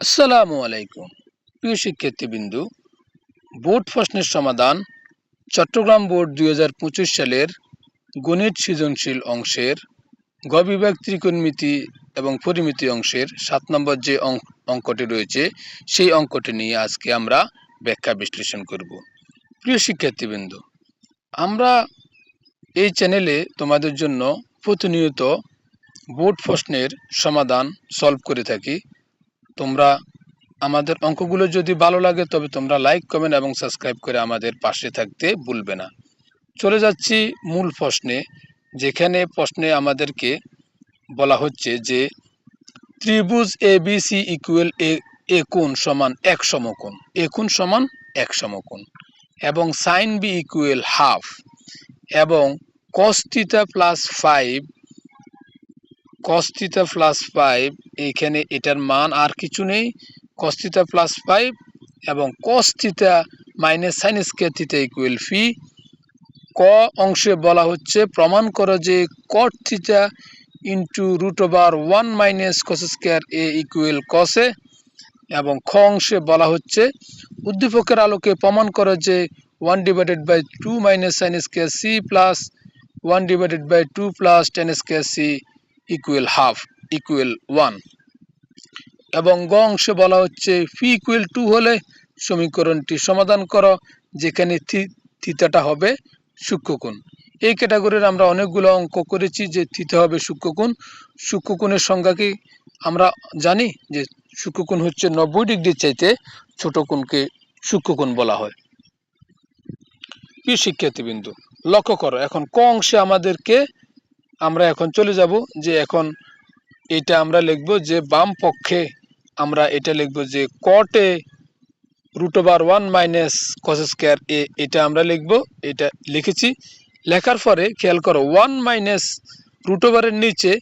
আসসালামু আলাইকুম। প্রিয় শিক্ষার্থীবৃন্দু, বোর্ড প্রশ্নের সমাধান চট্টগ্রাম বোর্ড দুই হাজার পঁচিশ সালের গণিত সৃজনশীল অংশের গ বিভাগ ত্রিকোণমিতি এবং পরিমিতি অংশের সাত নম্বর যে অঙ্ক অঙ্কটি রয়েছে, সেই অঙ্কটি নিয়ে আজকে আমরা ব্যাখ্যা বিশ্লেষণ করব। প্রিয় শিক্ষার্থীবৃন্দু, আমরা এই চ্যানেলে তোমাদের জন্য প্রতিনিয়ত বোর্ড প্রশ্নের সমাধান সলভ করে থাকি। তোমরা আমাদের অঙ্কগুলো যদি ভালো লাগে, তবে তোমরা লাইক কমেন্ট এবং সাবস্ক্রাইব করে আমাদের পাশে থাকতে ভুলবে না। চলে যাচ্ছি মূল প্রশ্নে, যেখানে প্রশ্নে আমাদেরকে বলা হচ্ছে যে, ত্রিভুজ A B C equal A A কোণ সমান এক সমকোণ এ কোণ সমান এক সমকোণ, এবং সাইন বি ইকুয়াল হাফ এবং cos theta plus five cos theta plus five এইখানে এটার মান আর কিছু নেই। কস্তিতা প্লাস ফাইভ এবং cos theta minus sine square theta equal phi ক অংশে বলা হচ্ছে, প্রমাণ করো যে cot theta into root over one minus cos square A equal কসে এবং খ অংশে বলা হচ্ছে, উদ্দীপকের আলোকে প্রমাণ করো যে one divided by two minus sine square C plus one divided by two plus tan square C equal half equal one এবং গ অংশে বলা হচ্ছে ফি ইকুয়াল টু হলে সমীকরণটি সমাধান করো, যেখানে থিতাটা হবে সূক্ষ্মকোণ। এই ক্যাটাগরির আমরা অনেকগুলো অঙ্ক করেছি যে থিতা হবে সূক্ষ্মকোণ। সূক্ষ্মকোণের সংজ্ঞা কি আমরা জানি যে সূক্ষ্মকোণ হচ্ছে নব্বই ডিগ্রির চাইতে ছোট কোণকে সূক্ষ্মকোণ বলা হয়। কি শিক্ষার্থীবিন্দু, লক্ষ্য করো, এখন ক অংশে আমাদেরকে আমরা এখন চলে যাব যে এখন এটা আমরা লিখব যে বাম পক্ষে আমরা এটা লিখব যে কটে root over one minus cos square A এটা আমরা লিখব, এটা লিখেছি। লেখার পরে খেয়াল করো ওয়ান মাইনাস রুট ওভারের নিচে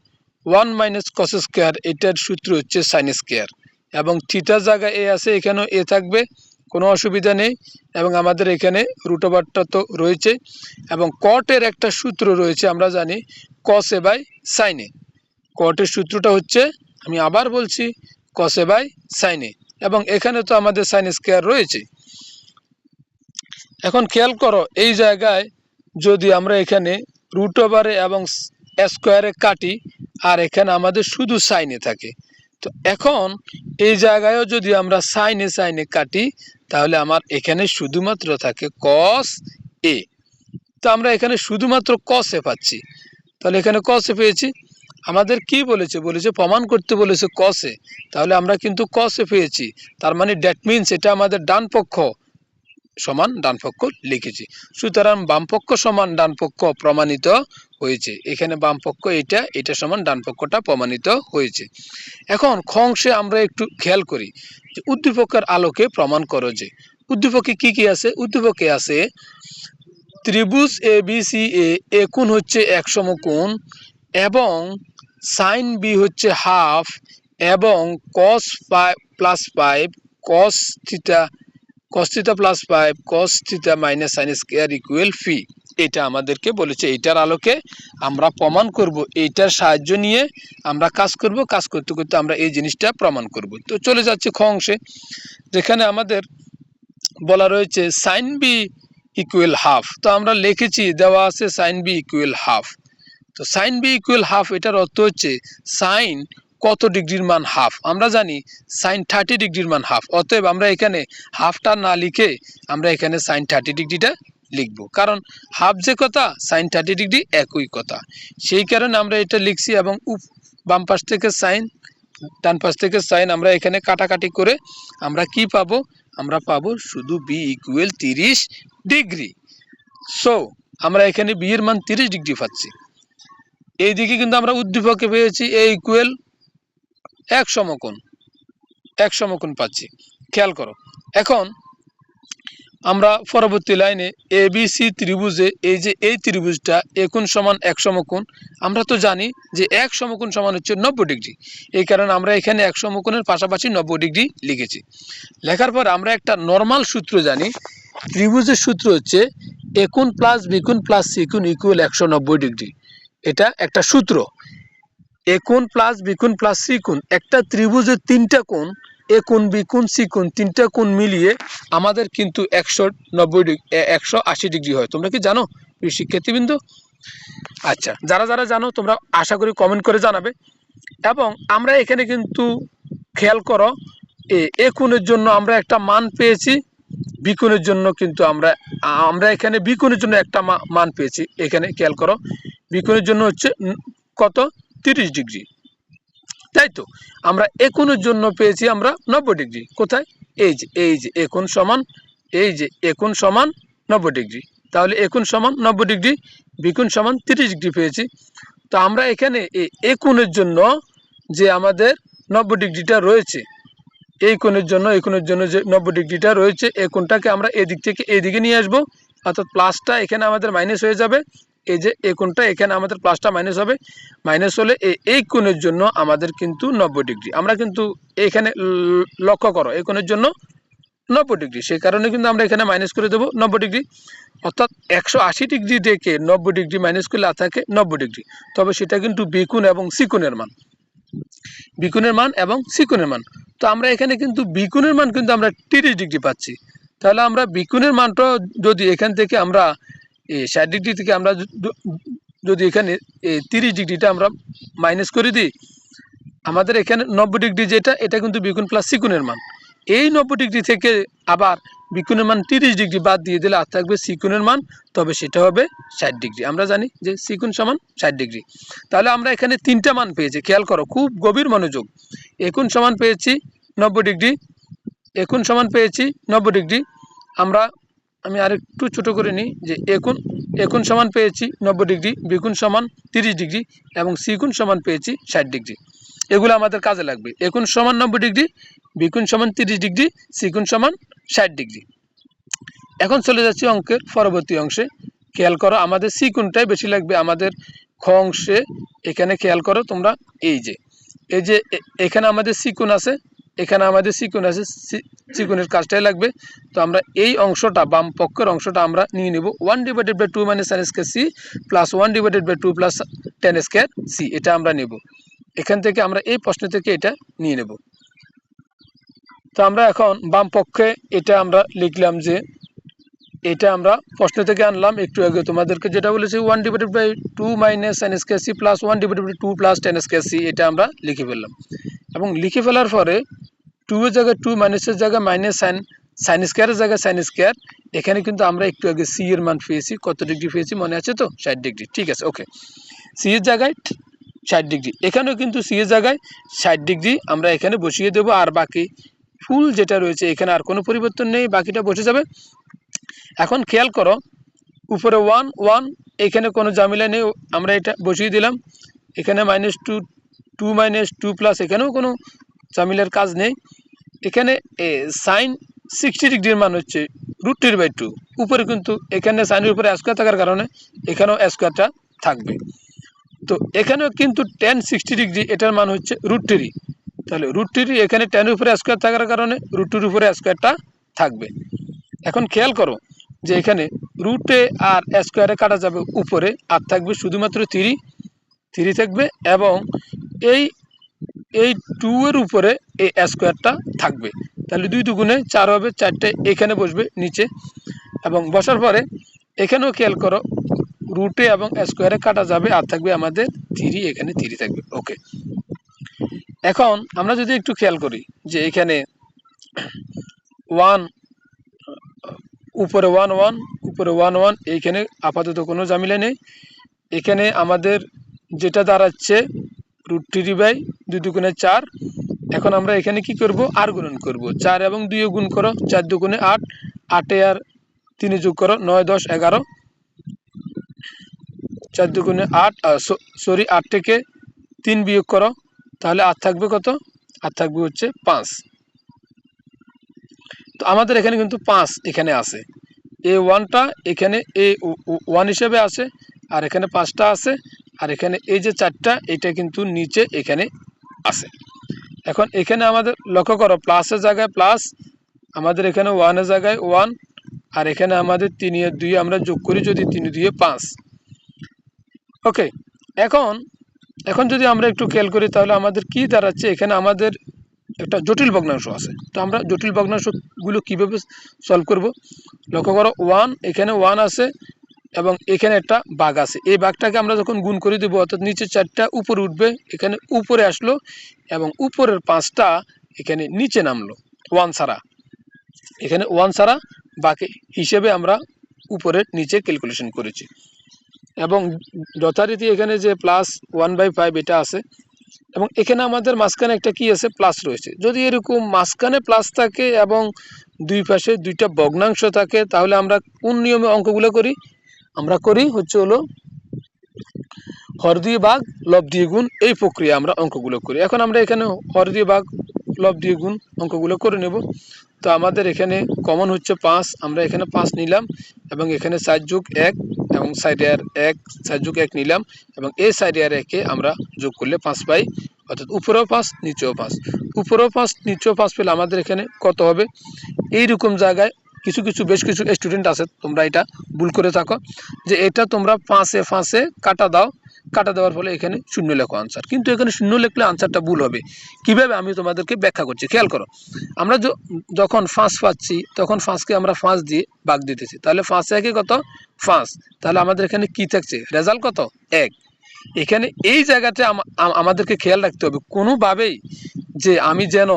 ওয়ান মাইনাস কস স্কোয়ার এটার সূত্র হচ্ছে সাইন স্কোয়ার এবং থিটার জায়গায় এ আছে, এখানেও এ থাকবে। কোনো অসুবিধা নেই এবং আমাদের এখানে রুট ওভারটা তো রয়েছে এবং কটের একটা সূত্র রয়েছে, আমরা জানি কসে বাই সাইনে কটের সূত্রটা হচ্ছে, আমি আবার বলছি কসে বাই সাইনে এবং এখানে তো আমাদের সাইন স্কোয়ার রয়েছে। এখন খেয়াল করো, এই জায়গায় যদি আমরা এখানে রুট ওভারে এবং স্কোয়ারে কাটি, আর এখানে আমাদের শুধু সাইনে থাকে। তো এখন এই জায়গায়ও যদি আমরা সাইনে সাইনে কাটি তাহলে আমার এখানে শুধুমাত্র থাকে কস এ তো আমরা এখানে শুধুমাত্র কসে পাচ্ছি। তাহলে এখানে কসে পেয়েছি। আমাদের কি বলেছে? বলেছে প্রমাণ করতে বলেছে কসে তাহলে আমরা কিন্তু কসে পেয়েছি। তার মানে ড্যাট মিনস এটা আমাদের ডান পক্ষ। সমান ডান পক্ষ লিখেছি। সুতরাং বামপক্ষ সমান ডান পক্ষ প্রমাণিত হয়েছে। এখানে বাম পক্ষ এটা এটা সমান ডান পক্ষটা প্রমাণিত হয়েছে। এখন খংসে আমরা একটু খেয়াল করি যে উদ্দীপকের আলোকে প্রমাণ করো যে, উদ্দীপকে কি কি আছে? উদ্দীপকে আছে ত্রিভুজ A B C A A কোণ হচ্ছে এক সমকোণ এবং সাইন বি হচ্ছে হাফ এবং cos five plus five cos theta cos theta plus five cos theta minus sine square equal phi এটা আমাদেরকে বলেছে। এইটার আলোকে আমরা প্রমাণ করব। এইটার সাহায্য নিয়ে আমরা কাজ করব। কাজ করতে করতে আমরা এই জিনিসটা প্রমাণ করব। তো চলে যাচ্ছে খ অংশে। যেখানে আমাদের বলা রয়েছে সাইন বি ইকুয়াল হাফ তো আমরা লিখেছি, দেওয়া আছে সাইন বি ইকুয়াল হাফ তো সাইন বি ইকুয়াল হাফ এটার অর্থ হচ্ছে সাইন কত ডিগ্রির মান হাফ? আমরা জানি সাইন থার্টি ডিগ্রির মান হাফ। অতএব আমরা এখানে হাফটা না লিখে আমরা এখানে সাইন থার্টি ডিগ্রিটা লিখব। কারণ হাফ যে কথা, সাইন থার্টি ডিগ্রি একই কথা। সেই কারণে আমরা এটা লিখছি এবং উপ বাম পাশ থেকে সাইন, ডান পাশ থেকে সাইন আমরা এখানে কাটাকাটি করে আমরা কি পাবো? আমরা পাবো শুধু বি ইকুয়েল তিরিশ ডিগ্রি। সো আমরা এখানে বি এর মান তিরিশ ডিগ্রি পাচ্ছি। এইদিকে কিন্তু আমরা উদ্দীপকে পেয়েছি এ ইকুয়াল এক সমকোণ এক সমকোণ পাচ্ছি। খেয়াল করো। এখন আমরা পরবর্তী লাইনে এ সি ত্রিভুজে এই যে এই ত্রিভুজটা একুণ সমান এক সমকোণ, আমরা তো জানি যে এক সমকোণ সমান হচ্ছে নব্বই ডিগ্রি। এই কারণে আমরা এখানে এক সমকোণের পাশাপাশি নব্বই ডিগ্রি লিখেছি। লেখার পর আমরা একটা নর্মাল সূত্র জানি। ত্রিভুজের সূত্র হচ্ছে একুণ প্লাস বিকুণ প্লাস সিকুণ ইকুয়াল একশো নব্বই ডিগ্রি। এটা একটা সূত্র। একুণ প্লাস বিকুণ প্লাস সিকুণ একটা ত্রিভুজের তিনটা কোণ এ কোণ বি কোণ সি কোণ, তিনটা কোণ মিলিয়ে আমাদের কিন্তু একশো নব্বই ডিগ্রি একশো আশি ডিগ্রি হয়। তোমরা কি জানো শিক্ষার্থীবৃন্দ? আচ্ছা যারা যারা জানো, তোমরা আশা করি কমেন্ট করে জানাবে। এবং আমরা এখানে কিন্তু খেয়াল করো, এ এ কোণের জন্য আমরা একটা মান পেয়েছি বিকোণের জন্য কিন্তু আমরা আমরা এখানে বিকোণের জন্য একটা মান পেয়েছি। এখানে খেয়াল করো বিকোণের জন্য হচ্ছে কত? তিরিশ ডিগ্রি। তাই তো? আমরা একুনের জন্য পেয়েছি আমরা নব্বই ডিগ্রি। কোথায়? এই যে এই যে একুন সমান, এই যে একুন সমান নব্বই ডিগ্রি। তাহলে একুন সমান নব্বই ডিগ্রি বিকুণ সমান তিরিশ ডিগ্রি পেয়েছি। তো আমরা এখানে এই একুনের জন্য যে আমাদের নব্বই ডিগ্রিটা রয়েছে এই কোণের জন্য এই কোণের জন্য যে নব্বই ডিগ্রিটা রয়েছে এই কোণটাকে আমরা এদিক থেকে এদিকে নিয়ে আসব। অর্থাৎ প্লাসটা এখানে আমাদের মাইনাস হয়ে যাবে। এই যে এই কোণটা, এখানে আমাদের প্লাসটা মাইনাস হবে। মাইনাস হলে এই- কোণের জন্য আমাদের কিন্তু নব্বই ডিগ্রি। আমরা কিন্তু এখানে লক্ষ্য করো, এই কোণের জন্য নব্বই ডিগ্রি। সেই কারণে কিন্তু আমরা এখানে মাইনাস করে দেবো নব্বই ডিগ্রি। অর্থাৎ একশো আশি ডিগ্রি থেকে নব্বই ডিগ্রি মাইনাস করলে থাকে নব্বই ডিগ্রি। তবে সেটা কিন্তু বিকুণ এবং সিকুণের মান। বিকুণের মান এবং সিকুণের মান। তো আমরা এখানে কিন্তু বিকুণের মান কিন্তু আমরা তিরিশ ডিগ্রি পাচ্ছি। তাহলে আমরা বিকুণের মানটা যদি এখান থেকে আমরা ষাট ডিগ্রি থেকে আমরা যদি এখানে তিরিশ ডিগ্রিটা আমরা মাইনাস করে দিই, আমাদের এখানে নব্বই ডিগ্রি যেটা, এটা কিন্তু বিকুণ প্লাস সিকুনের মান। এই নব্বই ডিগ্রি থেকে আবার বিকুণের মান তিরিশ ডিগ্রি বাদ দিয়ে দিলে আর থাকবে সিকুণের মান, তবে সেটা হবে ষাট ডিগ্রি। আমরা জানি যে সিকুণ সমান ষাট ডিগ্রি। তাহলে আমরা এখানে তিনটা মান পেয়েছি, খেয়াল করো, খুব গভীর মনোযোগ। একুন সমান পেয়েছি নব্বই ডিগ্রি একুন সমান পেয়েছি নব্বই ডিগ্রি। আমরা আমি আরেকটু ছোট করে নিই যে একুন একুন সমান পেয়েছি নব্বই ডিগ্রি বিকুণ সমান তিরিশ ডিগ্রি এবং সিকুণ সমান পেয়েছি ষাট ডিগ্রি। এগুলো আমাদের কাজে লাগবে। একুন সমান নব্বই ডিগ্রি বিকুণ সমান তিরিশ ডিগ্রি সিকুণ সমান ষাট ডিগ্রি। এখন চলে যাচ্ছি অঙ্কের পরবর্তী অংশে। খেয়াল করো, আমাদের সিকুণটাই বেশি লাগবে আমাদের খ অংশে। এখানে খেয়াল করো তোমরা, এই যে এই যে এখানে আমাদের সিকুণ আছে। এখানে আমাদের চিকুন আছে চিকুনের কাজটাই লাগবে। তো আমরা এই অংশটা, বাম পক্ষের অংশটা আমরা নিয়ে নেব। One divided by two minus sine square C plus one divided by two plus tan square C এটা আমরা নেব। এখান থেকে আমরা এই প্রশ্ন থেকে এটা নিয়ে নেব। তো আমরা এখন বাম পক্ষে এটা আমরা লিখলাম যে এটা আমরা প্রশ্ন থেকে আনলাম, একটু আগে তোমাদেরকে যেটা বলেছি one divided by two minus sine square C plus one divided by two plus tan square C এটা আমরা লিখে ফেললাম। এবং লিখে ফেলার পরে টু এর জায়গায় টু মাইনাসের জায়গায় মাইনাস সাইন সাইন স্কোয়ারের জায়গায় সাইন স্কোয়ার এখানে কিন্তু আমরা একটু আগে সি এর মান পেয়েছি, কত ডিগ্রি পেয়েছি মনে আছে তো? ষাট ডিগ্রি ঠিক আছে ওকে সি এর জায়গায় ষাট ডিগ্রি এখানেও কিন্তু সি এর জায়গায় ষাট ডিগ্রি আমরা এখানে বসিয়ে দেবো, আর বাকি ফুল যেটা রয়েছে, এখানে আর কোনো পরিবর্তন নেই, বাকিটা বসে যাবে। এখন খেয়াল করো, উপরে ওয়ান ওয়ান এখানে কোনো জামিলা নেই, আমরা এটা বসিয়ে দিলাম। এখানে minus two two minus two plus এখানেও কোনো জামিলার কাজ নেই। এখানে সাইন সিক্সটি ডিগ্রির মান হচ্ছে রুট থ্রি বাই টু উপরে কিন্তু এখানে সাইনের উপরে স্কোয়ার থাকার কারণে এখানেও স্কোয়ারটা থাকবে। তো এখানেও কিন্তু টেন সিক্সটি ডিগ্রি এটার মান হচ্ছে রুট থ্রি তাহলে রুট থ্রি এখানে টেনের উপরে স্কোয়ার থাকার কারণে রুট টুর উপরে স্কোয়ারটা থাকবে। এখন খেয়াল করো যে এখানে রুটে আর স্কোয়ারে কাটা যাবে উপরে, আর থাকবে শুধুমাত্র থ্রি থ্রি থাকবে এবং এই এই টু এর উপরে এই স্কোয়ারটা থাকবে। তাহলে দুই দুগুণে চার হবে, চারটে এখানে বসবে নিচে। এবং বসার পরে এখানেও খেয়াল করো রুটে এবং স্কোয়ারে কাটা যাবে, আর থাকবে আমাদের থ্রি এখানে থ্রি থাকবে। ওকে এখন আমরা যদি একটু খেয়াল করি যে এখানে ওয়ান উপরে ওয়ান ওয়ান উপরে ওয়ান ওয়ান এইখানে আপাতত কোনো জামিলা নেই। এখানে আমাদের যেটা দাঁড়াচ্ছে রুট থ্রি বাই দুই দুগুণে চার। এখন আমরা এখানে কি করব? আর গুণন করব। চার এবং দুইয়ে গুণ করো, চার দুগুণে আট। আটে আর তিনে যোগ করো, নয়, দশ, এগারো। চার দুগুণে আট সরি আট থেকে তিন বিয়োগ করো, তাহলে আর থাকবে কত? আর থাকবে হচ্ছে পাঁচ। তো আমাদের এখানে কিন্তু পাঁচ এখানে আছে। এ ওয়ানটা এখানে এ ওয়ান হিসেবে আছে, আর এখানে পাঁচটা আছে, আর এখানে এই যে চারটা, এটা কিন্তু নিচে এখানে আছে। এখন এখানে আমাদের লক্ষ্য করো প্লাসের জায়গায় প্লাস আমাদের এখানে ওয়ানের জায়গায় ওয়ান আর এখানে আমাদের তিনে দুই আমরা যোগ করি যদি তিন দুইয়ে পাঁচ। ওকে এখন এখন যদি আমরা একটু খেয়াল করি তাহলে আমাদের কি দাঁড়াচ্ছে? এখানে আমাদের একটা জটিল ভগ্নাংশ আছে। তো আমরা জটিল ভগ্নাংশগুলো কীভাবে সলভ করব? লক্ষ্য করো ওয়ান এখানে ওয়ান আছে এবং এখানে একটা বাঘ আছে। এই বাঘটাকে আমরা যখন গুণ করে দেবো, অর্থাৎ নিচে চারটা উপরে উঠবে, এখানে উপরে আসলো এবং উপরের পাঁচটা এখানে নিচে নামলো ওয়ান ছাড়া। এখানে ওয়ান ছাড়া বাকি হিসেবে আমরা উপরের নিচে ক্যালকুলেশন করেছি। এবং যথারীতি এখানে যে প্লাস ওয়ান বাই ফাইভ এটা আছে এবং এখানে আমাদের মাঝখানে একটা কি আছে? প্লাস রয়েছে। যদি এরকম মাঝখানে প্লাস থাকে এবং দুই পাশে দুইটা ভগ্নাংশ থাকে, তাহলে আমরা কোন নিয়মে অঙ্কগুলো করি? আমরা করি হচ্ছে হলো হর দিয়ে লব দিয়ে গুণ এই প্রক্রিয়া আমরা অঙ্কগুলো করি। এখন আমরা এখানে হর দিয়ে লব দিয়ে গুণ অঙ্কগুলো করে নেব। তো আমাদের এখানে কমন হচ্ছে পাঁচ, আমরা এখানে পাঁচ নিলাম এবং এখানে চার যোগ এক এবং সাইড এয়ার এক যুগ এক নিলাম এবং এই সাইড এয়ার একে আমরা যোগ করলে পাঁচ পাই, অর্থাৎ উপরেও পাঁচ, নিচেও পাঁচ। উপরেও পাঁচ, নিচেও পাঁচ পেলে আমাদের এখানে কত হবে? এইরকম জায়গায় কিছু কিছু, বেশ কিছু স্টুডেন্ট আছে, তোমরা এটা ভুল করে থাকো, যে এটা তোমরা পাঁচে পাঁচে কাটা দাও, কাটা দেওয়ার ফলে এখানে শূন্য লেখো আনসার কিন্তু এখানে শূন্য লিখলে আনসারটা ভুল হবে। কীভাবে আমি তোমাদেরকে ব্যাখ্যা করছি? খেয়াল করো, আমরা যখন ফাঁস পাচ্ছি, তখন ফাঁসকে আমরা ফাঁস দিয়ে বাগ দিতেছি। তাহলে ফাঁস একে কত? ফাঁস তাহলে আমাদের এখানে কি থাকছে? রেজাল্ট কত? এক। এখানে এই জায়গাতে আম- আম- আমাদেরকে খেয়াল রাখতে হবে, কোনোভাবেই যে আমি যেন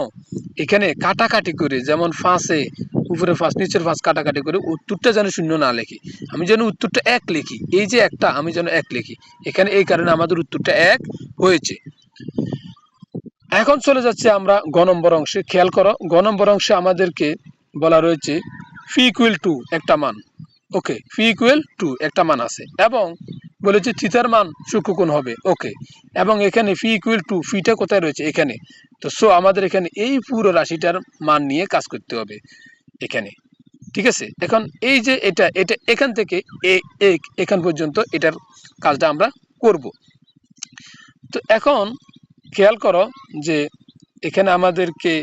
এখানে কাটাকাটি করে, যেমন ফাঁসে উপরে ফাঁস নিচের ফাঁস কাটাকাটি করে উত্তরটা যেন শূন্য না লিখি। আমি যেন উত্তরটা এক লিখি, এই যে একটা, আমি যেন এক লিখি। এখানে এই কারণে আমাদের উত্তরটা এক হয়েছে। এখন চলে যাচ্ছে আমরা গ নম্বর অংশে। খেয়াল করো, গ নম্বর অংশে আমাদেরকে বলা রয়েছে ফি ইকুয়েল টু একটা মান। ওকে ফি ইকুয়েল টু একটা মান আছে। এবং বলেছে থিতার মান সূক্ষ্মকোণ হবে। ওকে এবং এখানে ফি ইকুয়েল টু ফিটা কোথায় রয়েছে? এখানে। তো সো আমাদের এখানে এই পুরো রাশিটার মান নিয়ে কাজ করতে হবে। এখানে। ঠিক আছে? এখন এই যে এটা এটা এখান থেকে এখান পর্যন্ত এটার কাজটা আমরা করব। তো এখন খেয়াল করো যে এখানে আমাদেরকে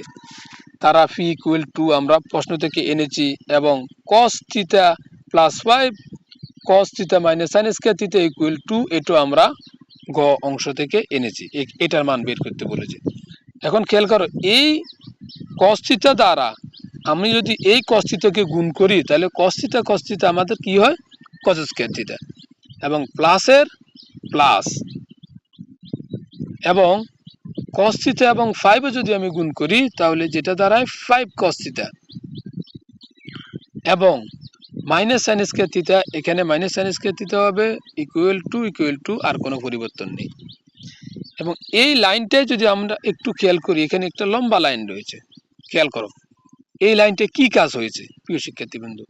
তারা ফি ইকুয়াল টু আমরা প্রশ্ন থেকে এনেছি এবং cos theta plus five cos theta minus sine square theta equal to এটু আমরা গ অংশ থেকে এনেছি। এটার মান বের করতে বলেছে। এখন খেয়াল করো, এই কস থিতা দ্বারা আমি যদি এই কস থিতাকে গুণ করি, তাহলে কস থিতা কস থিতা আমাদের কি হয়? কস স্কোয়ার থিতা এবং প্লাসের প্লাস এবং কস থিতা এবং ফাইভে যদি আমি গুণ করি, তাহলে যেটা দাঁড়ায় ফাইভ কস থিতা এবং মাইনাস সাইন স্কোয়ার থিতা এখানে মাইনাস সাইন স্কোয়ার থিতা হবে ইকুয়াল টু ইকুয়াল টু আর কোনো পরিবর্তন নেই। এবং এই লাইনটাই যদি আমরা একটু খেয়াল করি, এখানে একটা লম্বা লাইন রয়েছে। খেয়াল করো। এই লাইনটা কি কাজ হয়েছে, প্রিয় শিক্ষার্থীবৃন্দ?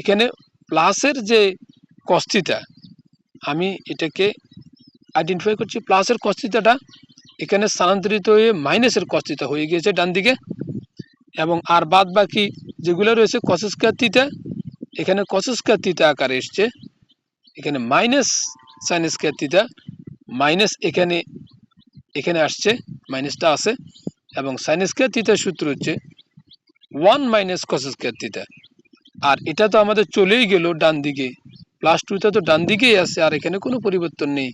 এখানে প্লাসের যে কস্তিতা আমি এটাকে আইডেন্টিফাই করছি। প্লাসের কস্তিতাটা এখানে স্থানান্তরিত হয়ে মাইনাসের কস্তিতা হয়ে গিয়েছে ডান দিকে। এবং আর বাদ বাকি যেগুলো রয়েছে কসস্কার থিতা এখানে কসস্কার থিতা আকারে এসছে। এখানে minus sine square theta minus এখানে এখানে আসছে মাইনাসটা আছে। এবং সাইন স্কোয়ার থিতার সূত্র হচ্ছে one minus cos square theta আর এটা তো আমাদের চলেই গেল ডান দিকে। প্লাস টুটা তো ডান দিকেই আছে, আর এখানে কোনো পরিবর্তন নেই।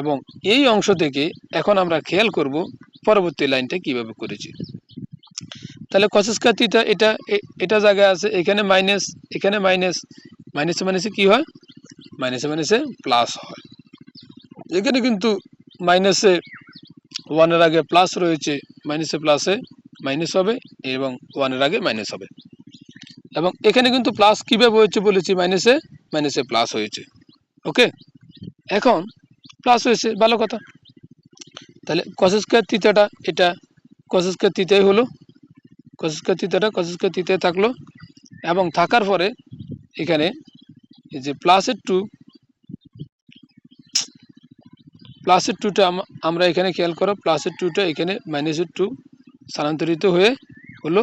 এবং এই অংশ থেকে এখন আমরা খেয়াল করব পরবর্তী লাইনটা কীভাবে করেছি। তাহলে কস স্কোয়ার থিতা এটা এটা জায়গায় আছে, এখানে মাইনাস এখানে মাইনাস মাইনাসে মাইনাসে কি হয়? মাইনাসে মাইনাসে প্লাস হয়। এখানে কিন্তু মাইনাসে ওয়ানের আগে প্লাস রয়েছে মাইনাসে প্লাসে মাইনাস হবে এবং ওয়ানের আগে মাইনাস হবে। এবং এখানে কিন্তু প্লাস কীভাবে হয়েছে বলেছি? মাইনাসে মাইনাসে প্লাস হয়েছে। ওকে এখন প্লাস হয়েছে, ভালো কথা। তাহলে কসস্কার থিতাটা এটা কসস্কার থিতাই হলো। কসস্কার থিতাটা কসস্কার থিতায় থাকল। এবং থাকার পরে এখানে এই যে প্লাসের টু প্লাসের টুটা আমরা এখানে খেয়াল করো প্লাসের টুটা এখানে মাইনাসের টু স্থানান্তরিত হয়ে হলো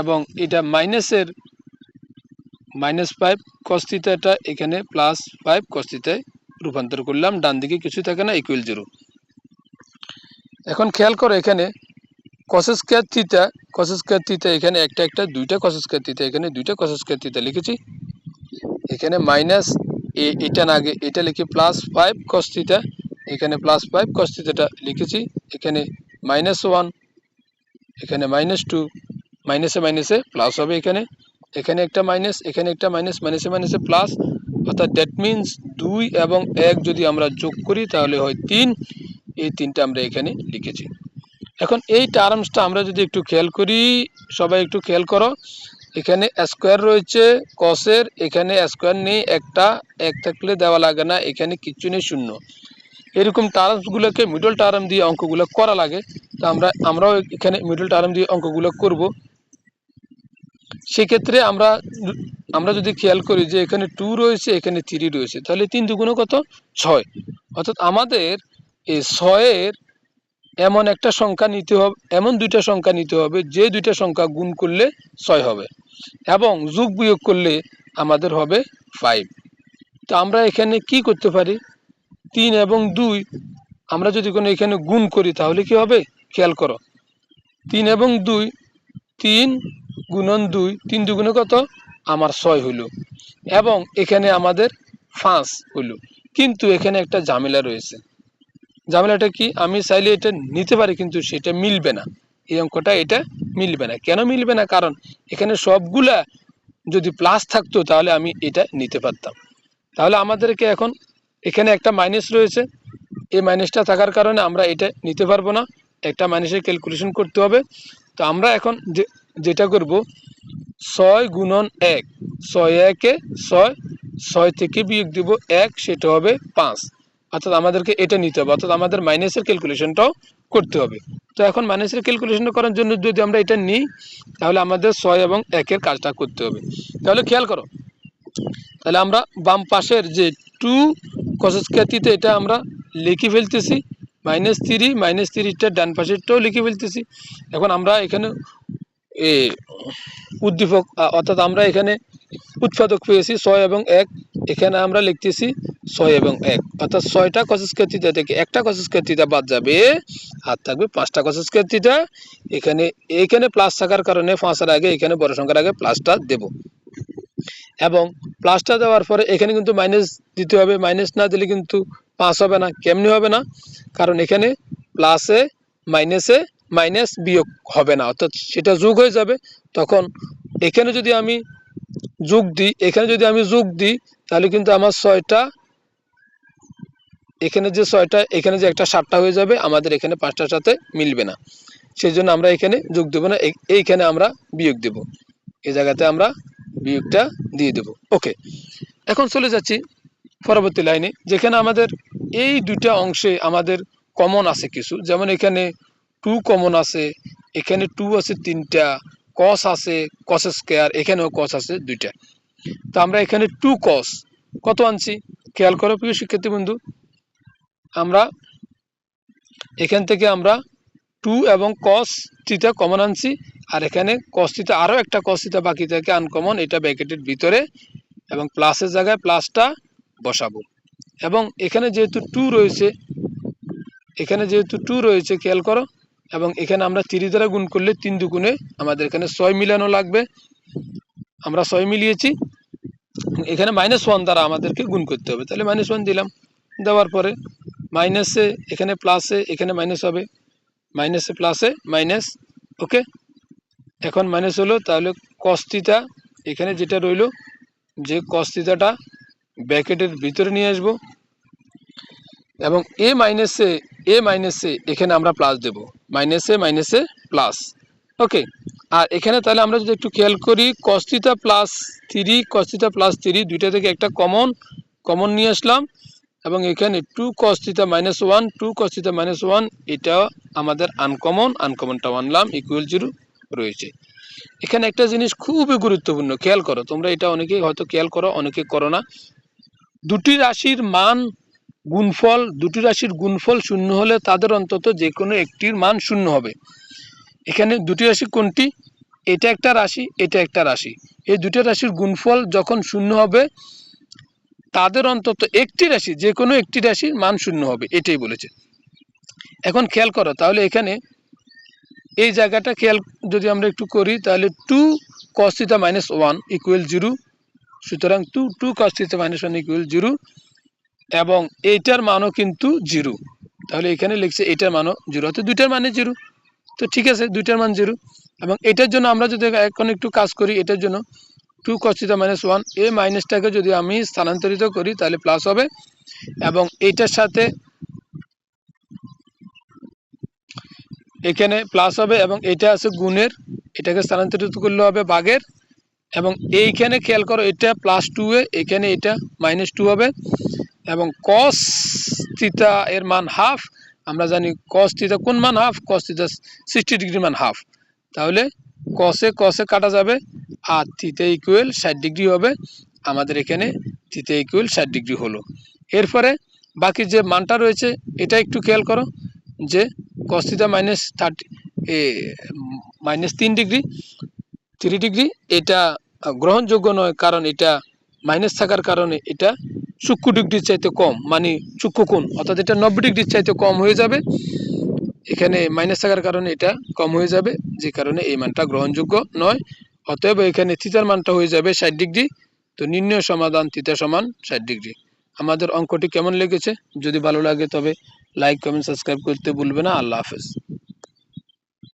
এবং এটা মাইনাসের মাইনাস ফাইভ কস্তিতাটা এখানে প্লাস ফাইভ কস্তিতায় রূপান্তর করলাম, ডান দিকে কিছু থাকে না ইকুয়াল জিরো এখন খেয়াল করো এখানে কসস্কোয়ার থিতা কসস্কোয়ার থিতা এখানে একটা একটা, দুইটা কসস্কোয়ার থিতা এখানে, দুইটা কসস্কার থিতা লিখেছি। এখানে মাইনাস এ এটা না আগে এটা লিখে প্লাস ফাইভ কস্তিতা এখানে প্লাস ফাইভ কস্তিতাটা লিখেছি। এখানে মাইনাস ওয়ান এখানে মাইনাস টু মাইনাসে মাইনাসে প্লাস হবে এখানে। এখানে একটা মাইনাস এখানে একটা মাইনাস মাইনাসে মাইনাসে প্লাস অর্থাৎ দ্যাট মিন্স দুই এবং এক যদি আমরা যোগ করি, তাহলে হয় তিন। এই তিনটা আমরা এখানে লিখেছি। এখন এই টার্মসটা আমরা যদি একটু খেয়াল করি, সবাই একটু খেয়াল করো, এখানে স্কোয়ার রয়েছে কসের এখানে স্কোয়ার নেই, একটা, এক থাকলে দেওয়া লাগে না, এখানে কিচ্ছু নেই, শূন্য। এরকম টার্মসগুলোকে মিডল টার্ম দিয়ে অঙ্কগুলো করা লাগে। তো আমরা, আমরাও এখানে মিডল টার্ম দিয়ে অঙ্কগুলো করব। সেক্ষেত্রে আমরা আমরা যদি খেয়াল করি যে এখানে টু রয়েছে, এখানে থ্রি রয়েছে, তাহলে তিন দুগুণ কত? ছয়। অর্থাৎ আমাদের এই ছয়ের এমন একটা সংখ্যা নিতে হবে, এমন দুইটা সংখ্যা নিতে হবে, যে দুইটা সংখ্যা গুণ করলে ছয় হবে এবং যোগ বিয়োগ করলে আমাদের হবে ফাইভ তো আমরা এখানে কি করতে পারি? তিন এবং দুই আমরা যদি কোনো এখানে গুণ করি, তাহলে কি হবে? খেয়াল করো। তিন এবং দুই, তিন গুণন দুই, তিন দুগুণে কত? আমার ছয় হইল। এবং এখানে আমাদের ফাঁস হইল। কিন্তু এখানে একটা ঝামেলা রয়েছে। ঝামেলাটা কি? আমি চাইলে এটা নিতে পারি, কিন্তু সেটা মিলবে না। এই অঙ্কটা এটা মিলবে না। কেন মিলবে না? কারণ এখানে সবগুলা যদি প্লাস থাকতো, তাহলে আমি এটা নিতে পারতাম। তাহলে আমাদেরকে এখন এখানে একটা মাইনাস রয়েছে। এই মাইনাসটা থাকার কারণে আমরা এটা নিতে পারব না। একটা মাইনাসের ক্যালকুলেশন করতে হবে। তো আমরা এখন যে, যেটা করব, ছয় গুণন এক, ছয় একে ছয় ছয় থেকে বিয়োগ দিব এক, সেটা হবে পাঁচ। অর্থাৎ আমাদেরকে এটা নিতে হবে। অর্থাৎ আমাদের মাইনাসের ক্যালকুলেশনটাও করতে হবে। তো এখন মাইনাসের ক্যালকুলেশনটা করার জন্য যদি আমরা এটা নিই, তাহলে আমাদের ছয় এবং একের কাজটা করতে হবে। তাহলে খেয়াল করো। তাহলে আমরা বাম পাশের যে টু কসস্ক্যাতিতে এটা আমরা লিখে ফেলতেছি। মাইনাস থ্রি মাইনাস থ্রিটা ডান পাশেরটাও লিখে ফেলতেছি। এখন আমরা এখানে উদ্দীপক অর্থাৎ আমরা এখানে উৎপাদক পেয়েছি ছয় এবং এক। এখানে আমরা লিখতেছি ছয় এবং এক। অর্থাৎ ছয়টা কসস্ক্যাতিতা থেকে একটা কসস্ক্যাতিতা বাদ যাবে আর থাকবে পাঁচটা কসস্ক্যাতিতা এখানে এখানে প্লাস থাকার কারণে পাঁচের আগে এখানে বড় সংখ্যার আগে প্লাসটা দেব। এবং প্লাসটা দেওয়ার পরে এখানে কিন্তু মাইনাস দিতে হবে। মাইনাস না দিলে কিন্তু পাঁচ হবে না। কেমনি হবে না? কারণ এখানে প্লাসে মাইনাসে মাইনাস বিয়োগ হবে না। অর্থাৎ সেটা যোগ হয়ে যাবে। তখন এখানে যদি আমি যোগ দিই, এখানে যদি আমি যোগ দিই, তাহলে কিন্তু আমার ছয়টা, এখানে যে ছয়টা, এখানে যে একটা সাতটা হয়ে যাবে, আমাদের এখানে পাঁচটার সাথে মিলবে না। সেই জন্য আমরা এখানে যোগ দেবো না। এই- এইখানে আমরা বিয়োগ দেব। এই জায়গাতে আমরা বিয়োগটা দিয়ে দেব। ওকে এখন চলে যাচ্ছি পরবর্তী লাইনে, যেখানে আমাদের এই দুইটা অংশে আমাদের কমন আছে কিছু। যেমন এখানে টু কমন আছে, এখানে টু আছে তিনটা কস আছে কস স্কোয়ার এখানেও কস আছে দুইটা। তো আমরা এখানে টু কস কত আনছি? খেয়াল করো প্রিয় শিক্ষার্থী বন্ধু। আমরা এখান থেকে আমরা টু এবং কস থিটা কমন আনছি। আর এখানে কস থিটা আরও একটা কস থিটা বাকি থাকে আনকমন এটা ব্যাকেটের ভিতরে এবং প্লাসের জায়গায় প্লাসটা বসাবো। এবং এখানে যেহেতু টু রয়েছে, এখানে যেহেতু টু রয়েছে, খেয়াল করো, এবং এখানে আমরা তিরি দ্বারা গুণ করলে তিন দুগুণে আমাদের এখানে ছয় মিলানো লাগবে। আমরা ছয় মিলিয়েছি, এখানে মাইনাস ওয়ান দ্বারা আমাদেরকে গুণ করতে হবে। তাহলে মাইনাস ওয়ান দিলাম, দেওয়ার পরে মাইনাসে এখানে প্লাসে এখানে মাইনাস হবে। মাইনাসে প্লাসে মাইনাস ওকে এখন মাইনাস হলো তাহলে কস্তিটা এখানে যেটা রইল, যে কস্তিতাটা ব্যাকেটের ভিতরে নিয়ে আসব, এবং এ মাইনাসে এ মাইনাসে এখানে আমরা প্লাস দেব মাইনাসে মাইনাসে প্লাস ওকে আর এখানে তাহলে আমরা যদি একটু খেয়াল করি cos theta plus three cos theta plus three দুইটা থেকে একটা কমন কমন নিয়ে আসলাম এবং এখানে two cos theta minus one two cos theta minus one এটা আমাদের আনকমন আনকমনটা আনলাম ইকুয়াল জিরো রয়েছে। এখানে একটা জিনিস খুবই গুরুত্বপূর্ণ, খেয়াল করো, তোমরা এটা অনেকেই হয়তো খেয়াল করো, অনেকে করো না। দুটি রাশির মান গুণফল, দুটি রাশির গুণফল শূন্য হলে তাদের অন্তত যে কোনো একটির মান শূন্য হবে। এখানে দুটি রাশি কোনটি? এটা একটা রাশি, এটা একটা রাশি। এই দুটি রাশির গুণফল যখন শূন্য হবে তাদের অন্তত একটি রাশি যে কোনো একটি রাশির মান শূন্য হবে, এটাই বলেছে। এখন খেয়াল করো, তাহলে এখানে এই জায়গাটা খেয়াল যদি আমরা একটু করি, তাহলে two cos theta minus one equal zero সুতরাং two two cos theta minus one equal zero এবং এইটার মানও কিন্তু জিরো তাহলে এখানে লিখছে এটার মানও জিরো অর্থাৎ দুইটার মানে জিরো তো ঠিক আছে, দুইটার মান জিরো এবং এটার জন্য আমরা যদি এখন একটু কাজ করি, এটার জন্য টু কস্তিতা মাইনাস ওয়ান এই মাইনাসটাকে যদি আমি স্থানান্তরিত করি, তাহলে প্লাস হবে। এবং এইটার সাথে এখানে প্লাস হবে এবং এটা আছে গুণের, এটাকে স্থানান্তরিত করলে হবে বাঘের এবং এইখানে খেয়াল করো, এটা প্লাস টু এ, এখানে এটা মাইনাস টু হবে। এবং কস থিতা এর মান হাফ আমরা জানি কস থিতা কোন মান half cos theta sixty degree মান হাফ তাহলে কসে কসে কাটা যাবে, আর থিতা ইকুয়েল ষাট ডিগ্রি হবে। আমাদের এখানে থিতা ইকুয়েল ষাট ডিগ্রি হলো। এরপরে বাকি যে মানটা রয়েছে, এটা একটু খেয়াল করো, যে cos theta minus thirty minus তিন ডিগ্রি থ্রি ডিগ্রি এটা গ্রহণযোগ্য নয়, কারণ এটা মাইনাস থাকার কারণে এটা চুক্কু ডিগ্রির চাইতে কম মানে চুক্কু কোণ অর্থাৎ এটা নব্বই ডিগ্রির চাইতে কম হয়ে যাবে। এখানে মাইনাস থাকার কারণে এটা কম হয়ে যাবে, যে কারণে এই মানটা গ্রহণযোগ্য নয়। অতএব এখানে থিতার মানটা হয়ে যাবে ষাট ডিগ্রি, তো নির্ণয় সমাধান থিতা সমান ষাট ডিগ্রি। আমাদের অঙ্কটি কেমন লেগেছে? যদি ভালো লাগে তবে লাইক কমেন্ট সাবস্ক্রাইব করতে ভুলবে না। আল্লাহ হাফেজ।